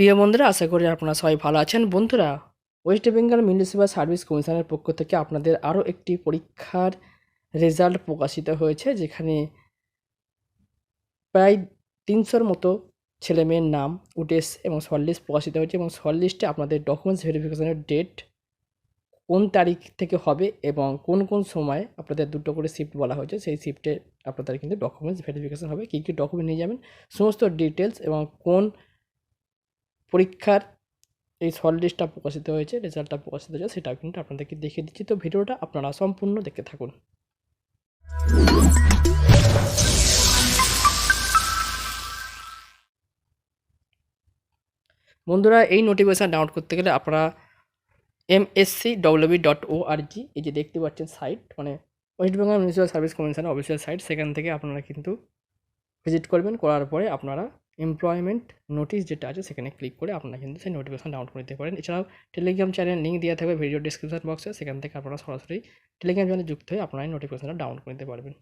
প্রিয় বন্ধুরা, আশা করি আপনারা সবাই ভালো আছেন। বন্ধুরা ওয়েস্ট বেঙ্গল মিউনিসিপ্যাল সার্ভিস কমিশনের পক্ষ থেকে আপনাদের আরও একটি পরীক্ষার রেজাল্ট প্রকাশিত হয়েছে, যেখানে প্রায় তিনশোর মতো ছেলে মেয়ের নাম উঠে এবং শর্ট লিস্ট প্রকাশিত হয়েছে এবং শর্ট লিস্টে আপনাদের ডকুমেন্টস ভেরিফিকেশনের ডেট কোন তারিখ থেকে হবে এবং কোন কোন সময় আপনাদের দুটো করে শিফট বলা হয়েছে, সেই শিফটে আপনাদের কিন্তু ডকুমেন্টস ভেরিফিকেশন হবে, কী কী ডকুমেন্ট নিয়ে যাবেন, সমস্ত ডিটেলস এবং কোন পরীক্ষার এই শর্ট লিস্টটা প্রকাশিত হয়েছে, রেজাল্টটা প্রকাশিত হয়েছে সেটাও কিন্তু আপনাদেরকে দেখিয়ে দিচ্ছি। তো ভিডিওটা আপনারা সম্পূর্ণ দেখতে থাকুন। বন্ধুরা, এই নোটিফিকেশান ডাউনলোড করতে গেলে আপনারা MSC WB dot O R G এই যে দেখতে পাচ্ছেন সাইট মানে ওয়েস্ট বেঙ্গল মিউনিসিপ্যাল সার্ভিস কমিশনের অফিসিয়াল সাইট সেখান থেকে আপনারা কিন্তু ভিজিট করবেন। করার পরে আপনারা এমপ্লয়মেন্ট নোটিশ যেটা আছে সেখানে ক্লিক করে আপনারা কিন্তু সেই নোটিফিকেশন ডাউনলোড করে নিতে পারেন। এছাড়াও টেলিগ্রাম চ্যানেল লিঙ্ক দেওয়া থাকবে ভিডিও ডিসক্রিপশন বক্সে সেখান থেকে আপনারা সরাসরি টেলিগ্রাম চ্যানেলে যুক্ত হয়ে আপনারা নোটিফিকেশনটা ডাউনলোড করে নিতে পারবেন।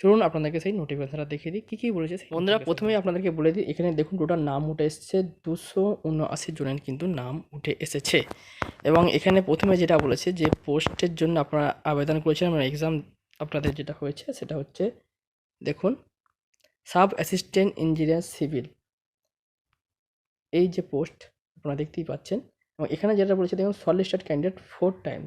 চলুন আপনাদেরকে সেই নোটিফিকেশনটা দেখিয়ে দিই। কী কী বলেছে বন্ধুরা প্রথমেই আপনাদেরকে বলে দিই এখানে দেখুন টোটাল নাম উঠে এসেছে দুশো উনআশি জনের কিন্তু নাম উঠে এসেছে। এবং এখানে প্রথমে যেটা বলেছে যে পোস্টের জন্য আপনারা আবেদন করেছিলেন মানে এক্সাম আপনাদের যেটা হয়েছে সেটা হচ্ছে দেখুন সাব অ্যাসিস্ট্যান্ট ইঞ্জিনিয়ার সিভিল। এই যে পোস্ট আপনারা দেখতেই পাচ্ছেন, এবং এখানে যেটা বলেছে, দেখুন শর্টলিস্টেড ক্যান্ডিডেট ফোর টাইম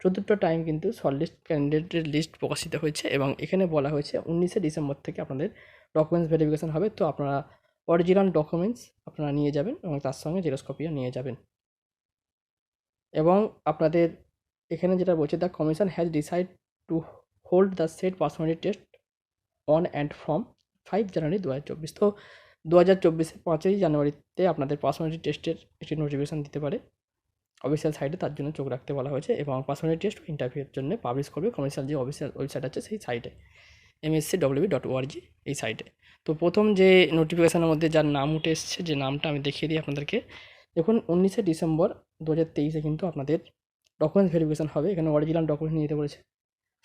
চতুর্থ টাইম কিন্তু শর্টলিস্ট ক্যান্ডিডেটের লিস্ট প্রকাশিত হয়েছে, এবং এখানে বলা হয়েছে উনিশে ডিসেম্বর থেকে আপনাদের ডকুমেন্টস ভেরিফিকেশান হবে। তো আপনারা অরিজিনাল ডকুমেন্টস আপনারা নিয়ে যাবেন, এবং তার সঙ্গে জেরক্স কপিও নিয়ে যাবেন। এবং আপনাদের এখানে যেটা বলছে the commission has decide to hold the set personality test on and from five January দু হাজার চব্বিশ। তো দু হাজার চব্বিশে পাঁচই জানুয়ারিতে আপনাদের পার্সোনালিটি টেস্টের একটি নোটিফিকেশান দিতে পারে। অফিসিয়াল সাইটে তার জন্য চোখ রাখতে বলা হয়েছে এবং পার্সোনালিটি টেস্ট ইন্টারভিউর জন্য পাবলিশ করবে কমার্শিয়াল যে অফিসিয়াল ওয়েবসাইট আছে সেই সাইটে এমএসসি ডব্লিউবি ডট ওআরজি এই সাইটে তো প্রথম যে নোটিফিকেশানের মধ্যে যার নাম উঠে এসছে, যে নামটা আমি দেখিয়ে দিই আপনাদেরকে। দেখুন, উনিশে ডিসেম্বর দু হাজার তেইশে কিন্তু আপনাদের ডকুমেন্টস ভেরিফিকেশান হবে। এখানে অরিজিনাল ডকুমেন্ট নিয়ে যেতে বলেছে।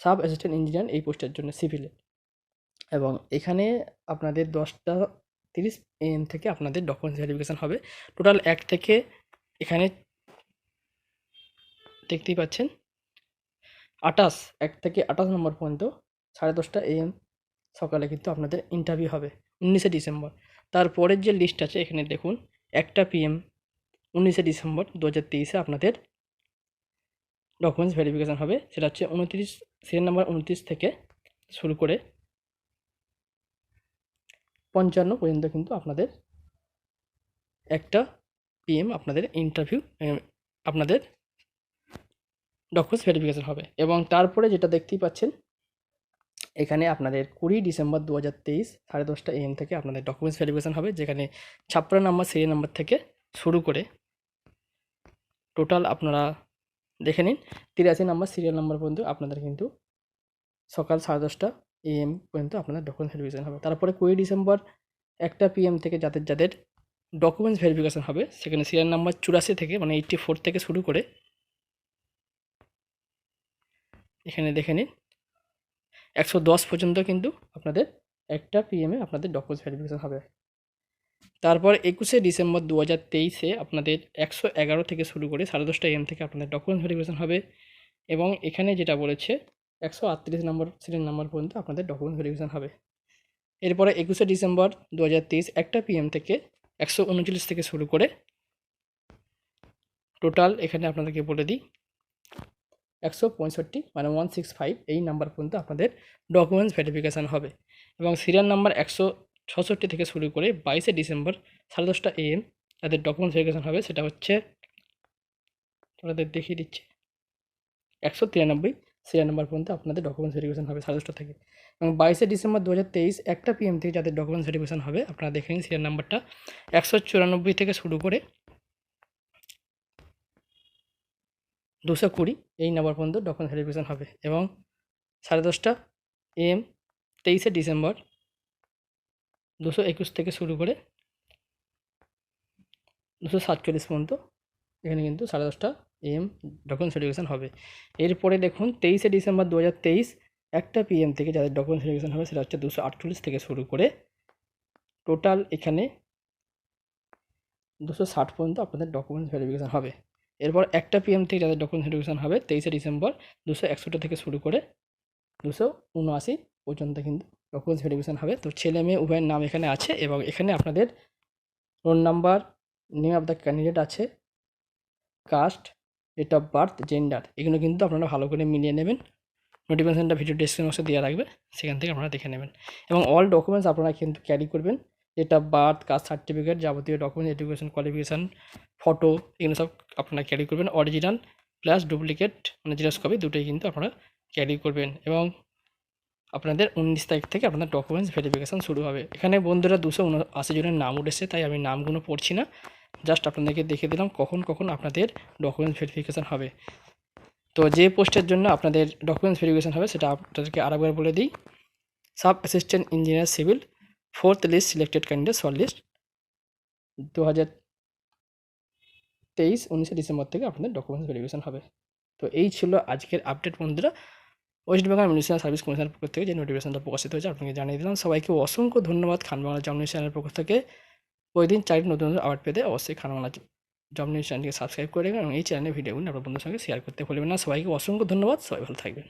সাব অ্যাসিস্ট্যান্ট ইঞ্জিনিয়ার এই পোস্টের জন্য সিভিলে এবং এখানে আপনাদের দশটা তিরিশ এম থেকে আপনাদের ডকুমেন্টস ভেরিফিকেশান হবে। টোটাল এক থেকে এখানে দেখতেই পাচ্ছেন আটাশ এক থেকে আটাশ নম্বর পর্যন্ত সাড়ে দশটা এম সকালে কিন্তু আপনাদের ইন্টারভিউ হবে, উনিশে ডিসেম্বর। তারপরের যে লিস্ট আছে, এখানে দেখুন, একটা পিএম উনিশে ডিসেম্বর দু হাজার তেইশে আপনাদের ডকুমেন্টস ভেরিফিকেশান হবে। সেটা হচ্ছে উনত্রিশ সিরিয়াল নাম্বার উনত্রিশ থেকে শুরু করে পঞ্চান্ন পর্যন্ত কিন্তু আপনাদের একটা পিএম আপনাদের ইন্টারভিউ আপনাদের ডকুমেন্টস ভেরিফিকেশান হবে। এবং তারপরে যেটা দেখতেই পাচ্ছেন, এখানে আপনাদের কুড়ি ডিসেম্বর দু হাজার তেইশ সাড়ে দশটা এম থেকে আপনাদের ডকুমেন্টস ভেরিফিকেশান হবে, যেখানে ছাপ্পান্ন নম্বর সিরিয়াল নাম্বার থেকে শুরু করে টোটাল আপনারা দেখে নিন। তিরাশি নম্বর সিরিয়াল নাম্বার পর্যন্ত আপনাদের কিন্তু সকাল সাড়ে দশটা এএম পর্যন্ত আপনাদের ডকুমেন্টস ভেরিফিকেশান হবে। তারপরে কুড়ি ডিসেম্বর একটা পিএম থেকে যাদের যাদের ডকুমেন্টস ভেরিফিকেশান হবে, সেখানে সিরিয়াল নাম্বার চুরাশি থেকে মানে এইটটি ফোর থেকে শুরু করে এখানে দেখে নিন, একশো দশ পর্যন্ত কিন্তু আপনাদের একটা পিএমে আপনাদের ডকুমেন্টস ভেরিফিকেশান হবে। তারপর একুশে ডিসেম্বর দু হাজার তেইশে আপনাদের একশো এগারো থেকে শুরু করে সাড়ে দশটা এম থেকে আপনাদের ডকুমেন্টস ভেরিফিকেশান হবে। এবং এখানে যেটা বলেছে একশো আটত্রিশ নম্বর সিরিয়াল নাম্বার পর্যন্ত আপনাদের ডকুমেন্ট ভেরিফিকেশান হবে। এরপরে একুশে ডিসেম্বর দু হাজার তেইশ একটা পিএম থেকে একশো উনচল্লিশ থেকে শুরু করে টোটাল এখানে আপনাদেরকে বলে দিই, একশো পঁয়ষট্টি মানে ওয়ান সিক্স ফাইভ এই নাম্বার পর্যন্ত আপনাদের ডকুমেন্টস ভেরিফিকেশান হবে। এবং সিরিয়াল নাম্বার একশো ছষট্টি থেকে শুরু করে বাইশে ডিসেম্বর সাড়ে দশটা এএম তাদের ডকুমেন্টস ভেরিফিকেশান হবে। সেটা হচ্ছে, আপনাদের দেখিয়ে দিচ্ছে, একশো তিরানব্বই সিরিয়াল নাম্বার পর্যন্ত আপনাদের ডকুমেন্টস ভেরিফিকেশান হবে সাড়ে থেকে। এবং বাইশে ডিসেম্বর দু হাজার তেইশ একটা পিএম থেকে যাদের ডকুমেন্টস ভেরিফিকেশান হবে, আপনারা দেখে নিন সিরিয়াল নাম্বারটা একশো চুরানব্বই থেকে শুরু করে দুশো কুড়ি এই নাম্বার পর্যন্ত ডকুমেন্ট ভেরিফিকেশান হবে। এবং সাড়ে দশটা এম তেইশে ডিসেম্বর দুশো একুশ থেকে শুরু করে দুশো সাতচল্লিশ পর্যন্ত এখানে কিন্তু সাড়ে দশটা এম ডকুমেন্টস ভেরিফিকেশান হবে। এরপরে দেখুন, তেইশে ডিসেম্বর দু হাজার তেইশ, একটা পিএম থেকে যাদের ডকুমেন্টস ভেরিফিকেশান হবে, সেটা হচ্ছে দুশো থেকে শুরু করে টোটাল এখানে দুশো ষাট পর্যন্ত আপনাদের ডকুমেন্টস ভেরিফিকেশান হবে। এরপর একটা পিএম থেকে যাদের ডকুমেন্টস ভেরিফিকেশান হবে, তেইশে ডিসেম্বর দুশো থেকে শুরু করে দুশো উনআশি পর্যন্ত কিন্তু ডকুমেন্টস ভেরিফিকেশান হবে। তো ছেলে মেয়ে উভয়ের নাম এখানে আছে এবং এখানে আপনাদের roll number name of the candidate আছে caste date of birth gender এগুলো কিন্তু আপনারা ভালো করে মিলিয়ে নেবেন। নোটিফিকেশানটা ভিডিও ডেসক্রিপশন বক্সে দেওয়া রাখবে সেখান থেকে আপনারা দেখে নেবেন। এবং অল ডকুমেন্টস আপনারা কিন্তু ক্যারি করবেন। Date of birth caste certificate যাবতীয় ডকুমেন্ট এডুকেশন কোয়ালিফিকেশান ফটো এগুলো সব আপনারা ক্যারি করবেন। অরিজিনাল প্লাস ডুপ্লিকেট মানে জিরক্স কপি দুটোই কিন্তু আপনারা ক্যারি করবেন। এবং আপনাদের উনিশ তারিখ থেকে আপনাদের ডকুমেন্টস ভেরিফিকেশান শুরু হবে। এখানে বন্ধুরা দুশো উনআশি জনের নাম উঠেছে, তাই আমি নামগুলো পড়ছি না। জাস্ট আপনাদেরকে দেখে দিলাম কখন কখন আপনাদের ডকুমেন্টস ভেরিফিকেশান হবে। তো যে পোস্টের জন্য আপনাদের ডকুমেন্টস ভেরিফিকেশান হবে, সেটা আপনাদেরকে আরেকবার বলে দিই। Sub assistant engineer civil fourth list selected candidate short list দু হাজার তেইশ উনিশে ডিসেম্বর থেকে আপনাদের ডকুমেন্টস ভেরিফিকেশান হবে। তো এই ছিল আজকের আপডেট বন্ধুরা। ওয়েস্ট বেঙ্গল মিউনিসিপ্যাল সার্ভিস কমিশনের পক্ষ থেকে যে নোটিফিকেশনটা প্রকাশিত হয়েছে, আপনাকে জানিয়ে দিলাম। সবাইকে অসংখ্য ধন্যবাদ। খান বাংলা চ্যানেলের পক্ষ থেকে ওই দিন চারটি নতুন নতুন আপডেট পেতে অবশ্যই খান বাংলা জব নিউজ চ্যানেলকে সাবস্ক্রাইব করে এবং এই চ্যানেলের ভিডিওগুলো আপনার বন্ধুর সঙ্গে শেয়ার করতে ভুলবেন না। সবাইকে অসংখ্য ধন্যবাদ। সবাই ভালো থাকবেন।